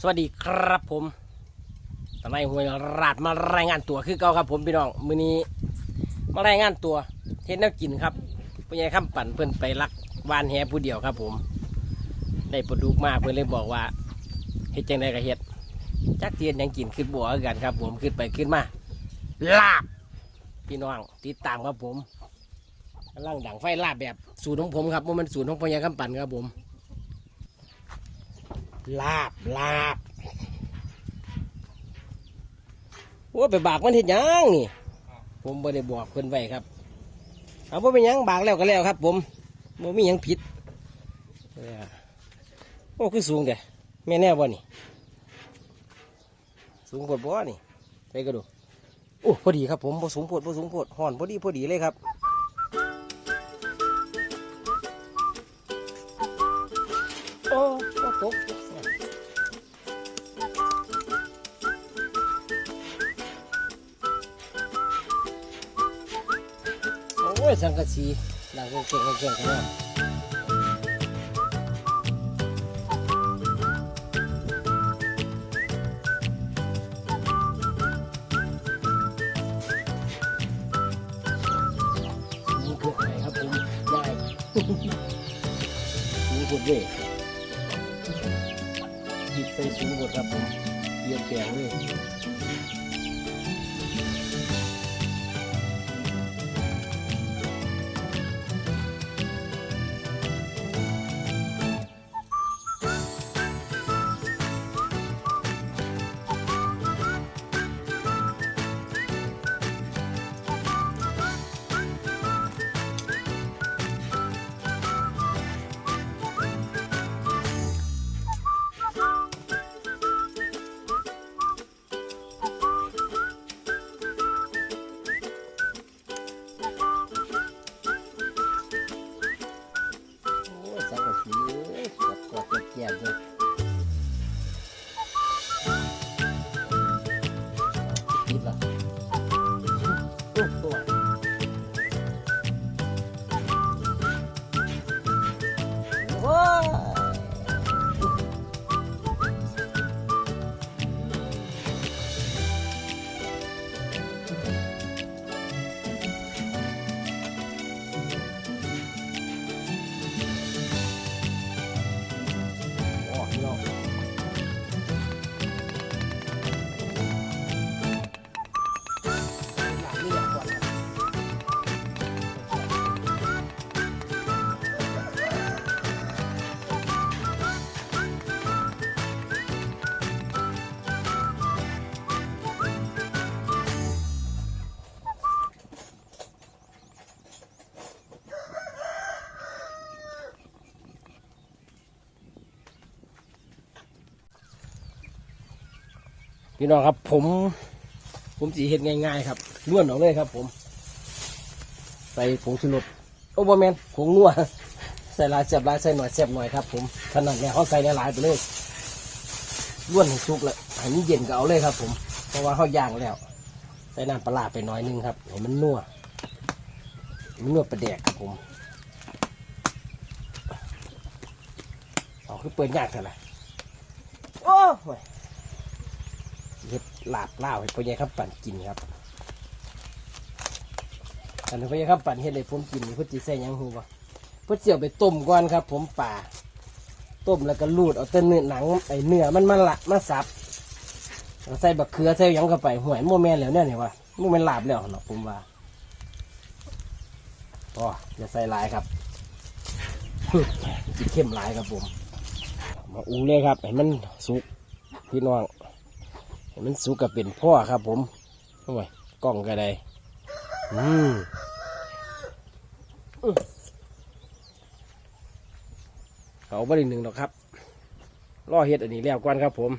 สวัสดีครับผมตอนนี้หวยราดมารายงานตัวคือเก่าครับ ผมพี่น้องมื้อนี้มารายงานตัวเฮ็ดแนวกินครับผู้ใหญ่ข้ามปั่นเพิ่นไปลักวานแหผู้เดียวครับ ผม ได้ปลาดุกมาเพิ่นเลยบอกว่าเฮ็ดจังไดก็เฮ็ดจักเทียนยังกินขึ้นบัวกันครับ ผมขึ้นไปขึ้นมาลาบพี่น้องติดตามครับผมกำลังดังไฟลาบแบบสูตรของผมครับว่ามันสูตรของผู้ใหญ่ข้ามปั่นครับผม ลาบลาบว่าไปบากมันเห็ดยังนี่ ผมบ่ได้บอกเพิ่นไว้ครับ เอาว่าเป็นยังบากแล้วก็แล้วครับ ผมบ่มียังผิดโอ้คือสูงเด้แม่แน่บ่นี่ สูงโพดบ่นี่ไปก็ดูโอ้พอดีครับผมบ่สูงโพดบ่สูงโพดห่อนพอดีพอดีเลยครับโอ้โอ้ตก โอ้ยสังกะสีดังเก่งเก่งเก่งของเราสูงกดเว้ยหยิบใส่สูงกดครับผมเยียบแกงเลย พี่น้องครับ ผม ผมสีเห็ดง่ายๆครับล้วนออกเลยครับ ผม ใส่ผงชูรสโอ้บแมนผงนัวใส่ลายเสียบลายใส่หน่อยเสียบหน่อยครับ ผมขนาดเนี้ยเขาใส่หลายๆไปเลยล้วนให้สุกเลยให้มันเย็นก็เอาเลยครับ ผม เพราะว่าเขาย่างแล้ว ใส่น้ำปลาราไปหน่อยนึงครับให้มันนัวมันนัวประแดกครับผมเอาคือเปิดยากเท่าไหร่โอ้ย เฮ็ดลาบเล่าวให้พ่อใหญ่ครับปั่นกินครับอันนี้พ่อใหญ่ครับปั่นเฮ็ดให้ผมกินนี่พื่อจีใส่ยังหูบ่เพื่อเจียวไปต้มก่อนครับ ผมป่าต้มแล้วก็ลูดเอาแต่เนื้อหนังไอ้เนื้อมันมาละมาสับใส่บักเขือใส่ยังเข้าไปห่วยโมแมนแล้วเนี่ยนี่ว่าโมแมนลาบแล้วเนาะผมว่าอ๋ออย่าใส่ลายครับจิเข้มลายครับผม มาอูเลยครับให้มันสุกพี่น้อง มันสุกกับเป็นพ่อครับผมโอ้ยกล้องก็ได้อืมเอาบริหนึ่งหรอกครับล่อเฮ็ดอันนี้แล้วก่อนครับผม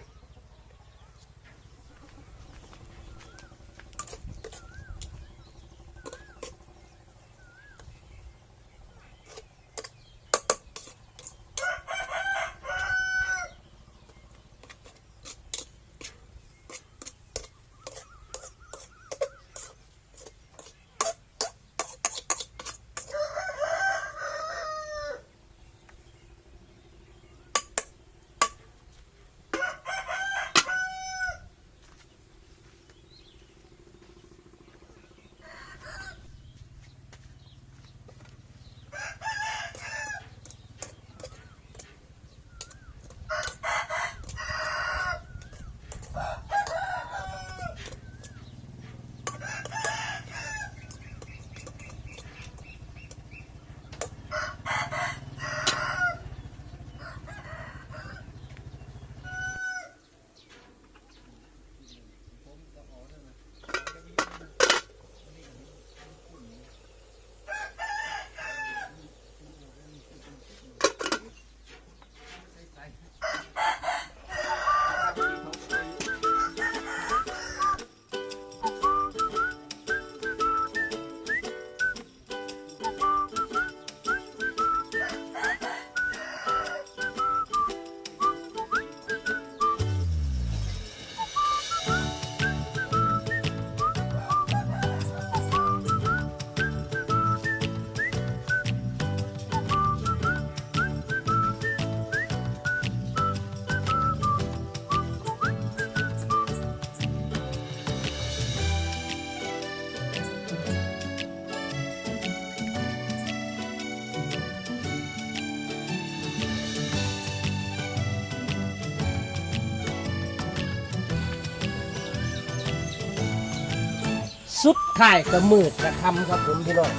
สุดข่ายกระมืดกระทำครับผมพี่น้อง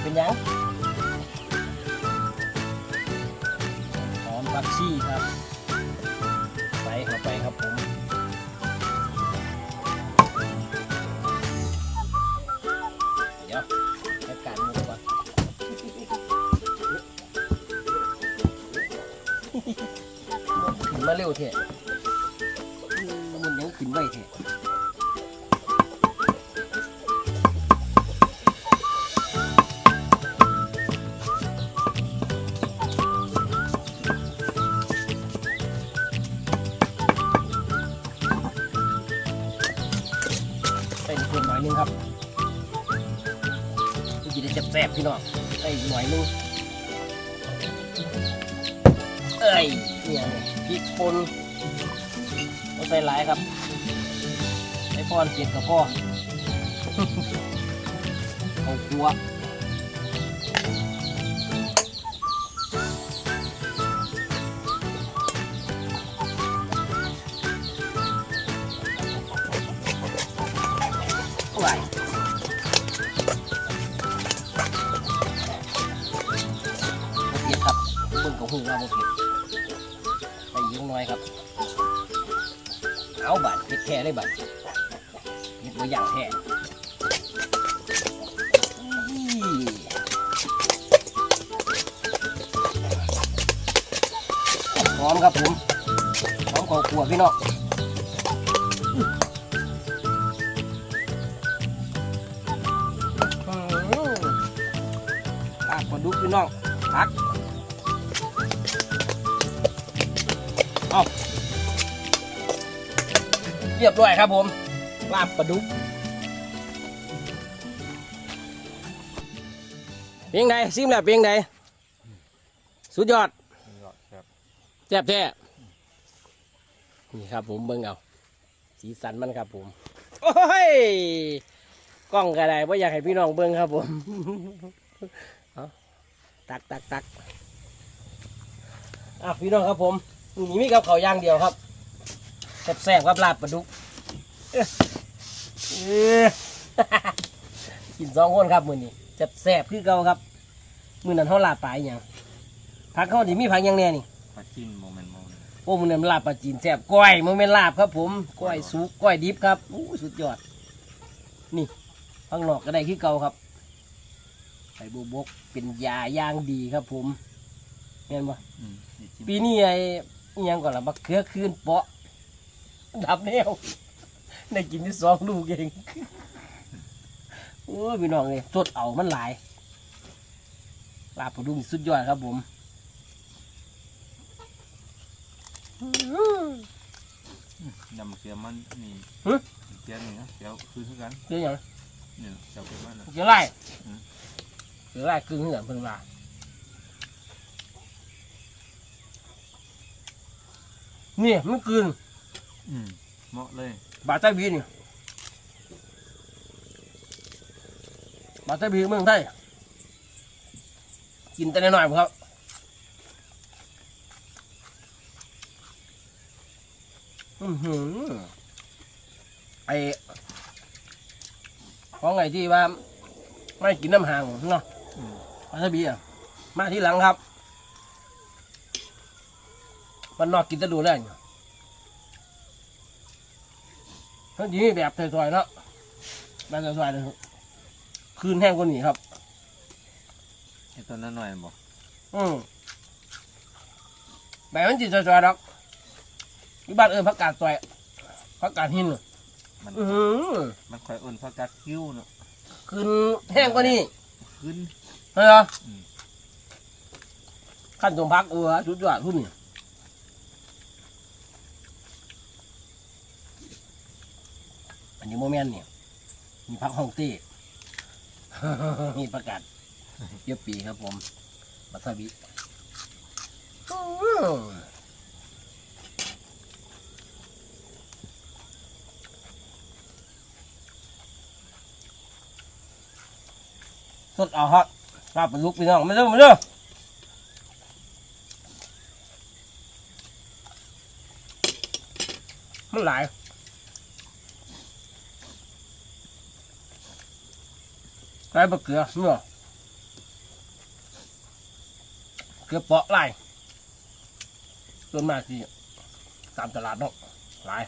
เป็นยังหอมผักชีครับ พี่น้องไอ้หน่อยนึงเอ้ยเนี่ยพริกป่นต้องใส่หลายครับไอ้พ่อนเปลี่ยนกับพ่อเอาครัว บิ่งกับหูว่าโอเคไปยิงน้อยครับ เอาบัตรเพ็ดแท้เลยบัตรเพ็ดตัวอย่างแท้พร้อมครับผมพร้อมของครัวพี่น้องอืมปาปลาดุกพี่น้องพัก เรียบร้อยครับผมลาบปลาดุกเพียงใดซิมแล้วเพียงใดสุดยอดครับแซ่บแท้นี่ครับผมเบิ่งเอาสีสันมันครับผม โอ้ยกล้องกระไดว่าอยากให้พี่น้องเบิ่งครับผมเอาตักตักตักอะพี่น้องครับผม นี่มีกับเขาวอย่างเดียวครับแซ่บๆครับลาบปลาดุกเอ้อกินสองคนครับมือนี้จะแซ่บคือเก่าครับ มือนั้นเขาลาบปลาอหย่างผักเขาที่มีผักหยังแน่นี่ปลาจิ้มโมเมนต์โมเมนต์โอ้มือนั้นลาบปลาจีนแซ่บก้อยมันเป็นลาบครับ ผมก้อยสุกก้อยดิบครับอู้สุดยอด นี่ข้างนอกก็ได้คือเก่าครับไข่บุบกเป็นยาย่างดีครับ ผมเห็นปะอืมนี่จิ้มปีนี้ไอ้ อิหยังก่อนละมะเขือคืนเปาะดับแนวได้กินที่สองลูกเองโอ้ยพี่น้องเลยสดเอามันหลายลาบปลาดุกนี่สุดยอดครับผมยำมะเขือมันนี่หึเจียวนี่นะเจียวคือคือกันเจออย่างเนี่ยเจียวเป็นมันนะเจอไรอืมเจอไรกึ่งเหมือนเพิ่งลา นี่มันกึ่งอืมเหมาะเลยบาดใต้บีนี่บาดใต้บีเมืองไทยกินแต่น้อยๆครับอือหือไอของไงที่ว่าไม่กินน้ำห่างเนาะอืมบาดใต้บีอะมาที่หลังครับ มันนอกกินจะดูแลอยู่ทั้งที่มีแบบถอยๆเนาะแบบถอยๆเลยคืนแห้งกว่านี้ครับไอ้ตัวนั้นหน่อยบอกอืมแบบมันจีถอยๆดอกที่บ้านเอิญพักกาดต่อยพักกาดหินน่ะมันอือหือมันคอยอุ่นเพราะกัดคิ้วเนาะคืนแห้งกว่านี้ขึ้นเฮ้ยเหรออืมขั้นตรงพักเออสุดยอดทุนนี่ อันนี้โมเมนต์เนี่ยมีพักห้องเต้มีประกาศเยอะปีครับผมบัตาบิอื้อสดเอาฮอตลาบเป็นลูกพี่น้องไม่ต้องมาเด้อมันหลาย ไรบะเกลือเนาะเกลือเปาะไล่ส่วนมากที่ตามตลาดเนาะหลาย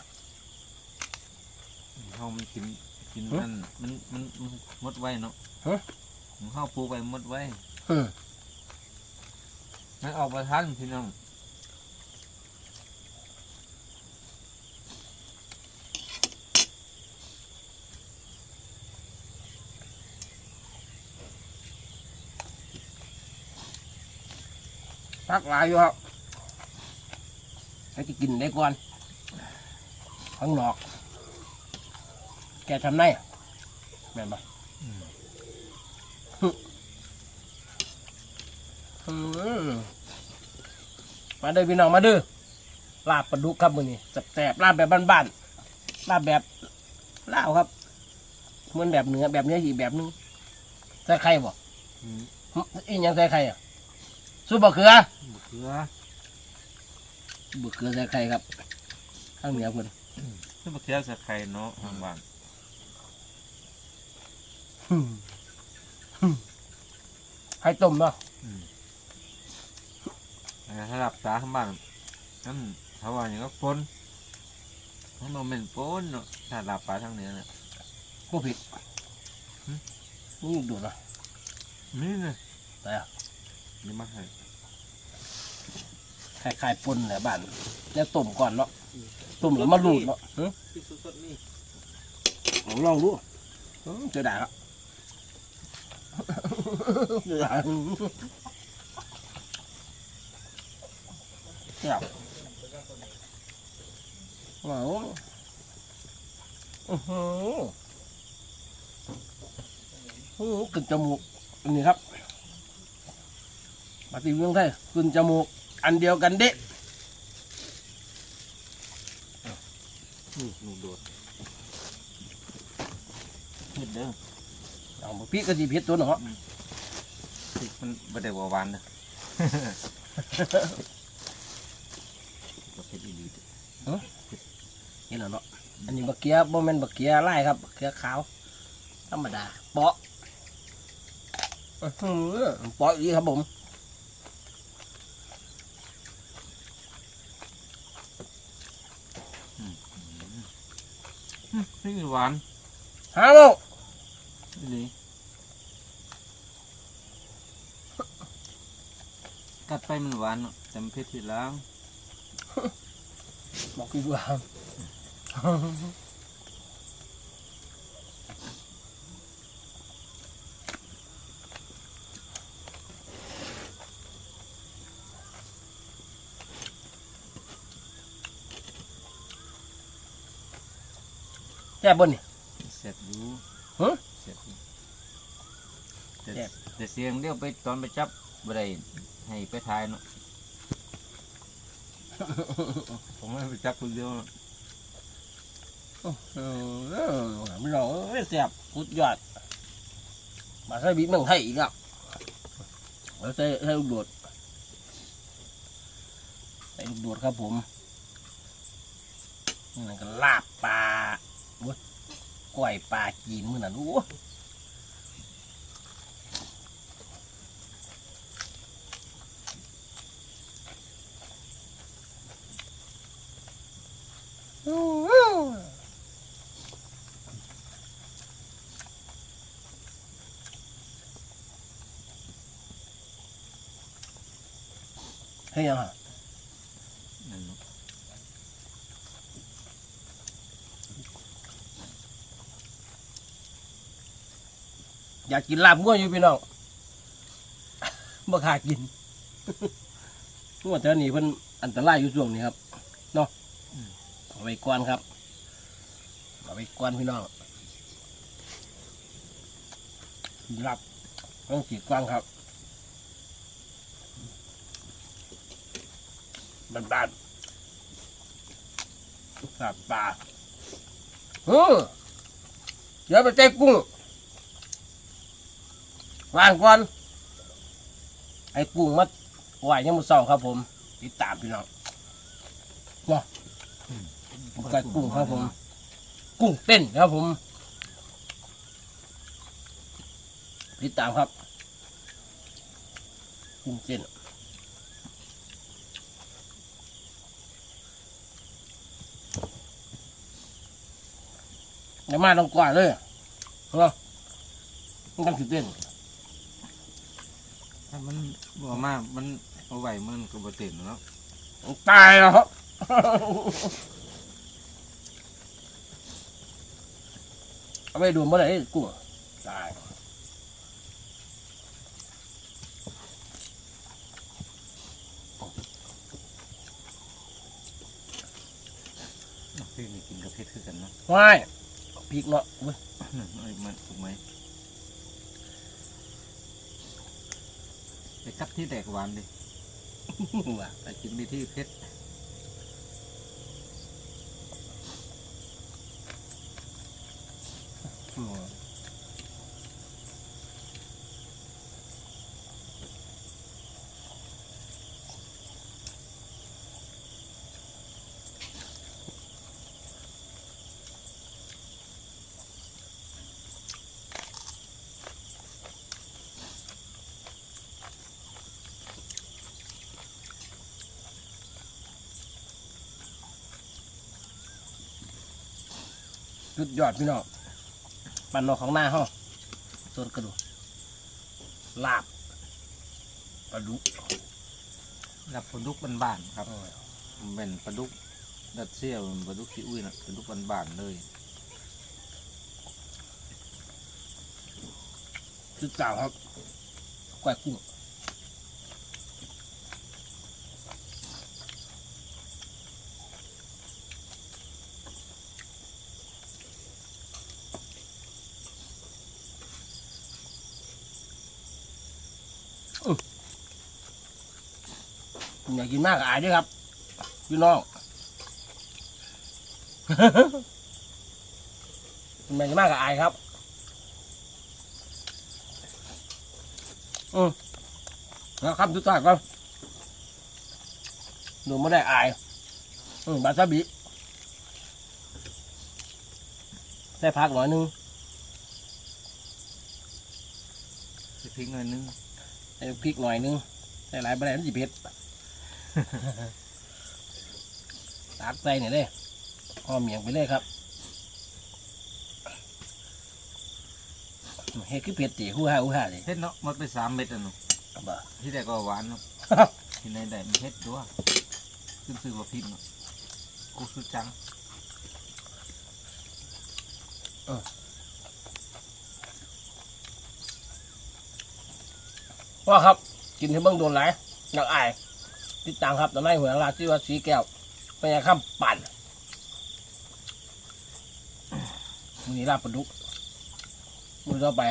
เฮามันกินกินฮะมันมันมันมันหมดไว้เนาะฮะ ของเฮาปลูกไว้หมดไว้อืมมันออกมาทันพี่น้อง พักหลายอยู่ครับให้ที่กินได้ก่อนข้างนอก แกทำไงแม่นปะอืมมาเด้อพี่น้องมาเด้อลาบปลาดุกครับมือนี้แสบๆลาบแบบบ้านๆลาบแบบลาวครับเหมือนแบบเนื้อแบบเนื้ออีกแบบนึงใส่ไข่บ่อืมหึอีหยังใส่ไข่อะ ซุปบะเขือมะเขือบะเขือใส่ไข่ครับข้างเหนือเพิ่นซึ่งมะเขือใส่ไข่เนาะทางบ้านไข่ต้มเนาะแต่ถ้าหลับตาทางบ้านนั่นเขาว่าอย่างก็ปนมันบ่แม่นปนเนาะถ้าหลับตาทางเหนือน่ะพวกผิดหึ นี่ดูดเนาะนี่เลย แต่อะ นี่มาให้ไข่ไข่ปนแหละบ้านแล้วต้มก่อนเนาะต้มแล้วมาลูดเนาะหึพี่สดๆนี่ลองลองดูหึเจอด่าครับเจอด่าเนี่ยว้าวอื้อหืออื้อหือกึนจมูกอันนี้ครับ มาตีเมืองไทยกึนจมูกอันเดียวกันเด็นี่ลูกโดดเฮ็ดเด้อเอาบ่พี่ก็สิเผ็ดตัวเนาะพริกมันบ่ได้ว่าหวานนะก็เผ็ดอีหลีเด้อเห็นแล้วเนาะอันนี้บักเกียบ่แม่นบักเกียไล่ครับบักเกียขาวธรรมดาเปาะอื้อหือเปาะอีกครับผม นี่หวานฮาโลอีหลีกัดไปมันหวานเนาะแต่มันเผ็ดทีหลังบอกพี่ว่า ซ่บบ่นี่ เสร็จอยู่ฮะเสร็จอยู่แต่แซ่บ แต่เสียงเดียวไปตอนไปจับบ่ได้ให้ไปทายเนาะ ผมไม่ไปจับคนเดียวเนาะเออไม่รองเอ้ยแซ่บสุดยอดมาใส่บีบเมืองไทยอีกแล้วแล้วใส่ใส่ลูกโดดใส่ลูกโดดครับผมนี่ก็ลาบปลาโอ้ย ก้อยปลาจีนมือนั้นโอ้เฮ้ยยังฮะ นั่นเนาะ อยากกินลาบงัวอยู่พี่น้องบ่ค่ากินงัวแถวนี้เพิ่นอันตรายอยู่ช่วงนี้ครับเนาะเอาไว้ก่อนครับเอาไว้ก่อนพี่น้องลาบต้องจีดกว้างครับบ้านๆลาบปลาเออเดี๋ยวไปเจ๊กุ้ง วางก่อนไอ้กุ้งมัดไหวยังมือเศร้าครับ ผมติดตามพี่น้องเนาะไก่กุ้งครับผม กุ้งเต้นครับผมติดตามครับ กุ้งเส้นอย่ามาต้องกว่าเลยเหรอมันต้องสิเต้น ถ้ามันบ่มากมันเอาไหวมันก็บ่เต็มเนาะตายแล้วครับ เอาไปดูเมื่อไหร่กุ้งตาย พี่นี่กินกับเผ็ดคือกันเนาะว้ายพริกเนาะเว้ย เอ้ยมันถูกไหม ไปกัดที่แดกหวานดิว่ะไปกินไปที่เพชรโอ้ สุดยอดพี่น้องปันนอกของหน้าห้องส่วนกระดูกลาบปลาดุกกับปลาดุกบ้านๆครับมันเป็นปลาดุกดัดเซี่ยวมันปลาดุกขี้อุ้ยนะปลาดุกบ้านๆเลยสุดเก่าครับกล้วยกุ้ง อยากกินมากก็อายด้วยครับพี่น้องอยากกินมากก็อายครับอืมแล้วคำสุดท้ายก็หนูไม่ได้อายอืมบาซาบิใส่ผักหน่อยนึงใส่พริกหน่อยนึงใส่พริกหน่อยนึงใส่หลายประเด็นสิเผ็ด ตักใส่เนี่ยเลยหอมเมียงไปเลยครับเฮ็ดคือเผ็ดตีหู้ห่าหู้ห่าดิเผ็ดเนาะหมดไปสามเม็ดอะเนาะบ่ ที่แดกก็หวานเนาะ ที่ไหนได้มันเผ็ดด้วยขึ้นซื้อว่าพริกเนาะกูสุดจังว่าครับ กินที่เบื้องโดนไหลายนักอาย ติดตามครับตอนนี้หัวลาชื่อว่าสีแก้วเป็นยังข้ามปั่นมือนี้ลาบปลาดุกมือต่อไป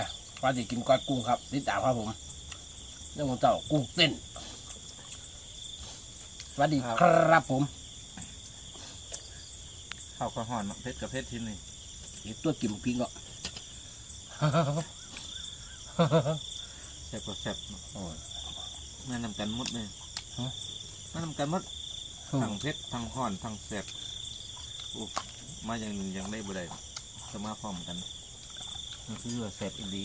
ฟ้าจะกินก้อยกุ้งครับ ติดตามครับผมเรื่องของเจ้ากุ้งเต้นสวัสดีครับผมข้าวกระห่อนเนาะเผ็ดกับเผ็ดที่นี่เดี๋ยวตัวกินพริกเนาะแซ่บกับแซ่บเนาะแม่นำกันหมดเลยแม่นำกันหมดทั้งเผ็ดทั้งห่อนทั้งแซ่บโอ้มาอย่างหนึ่งยังได้บ่ได้จะมาพร้อมกันมันคือว่าแซ่บอีหลี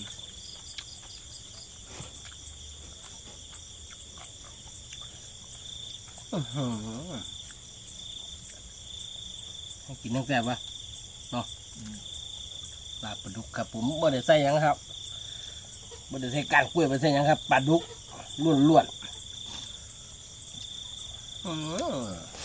อื้อหือให้กินทั้งแซ่บวะเนาะลาบปลาดุกครับผมไม่ได้ใส่หยังครับไม่ได้ใส่การกล้วยไม่ใส่หยังครับปลาดุกล้วนล้วนๆ อื้อ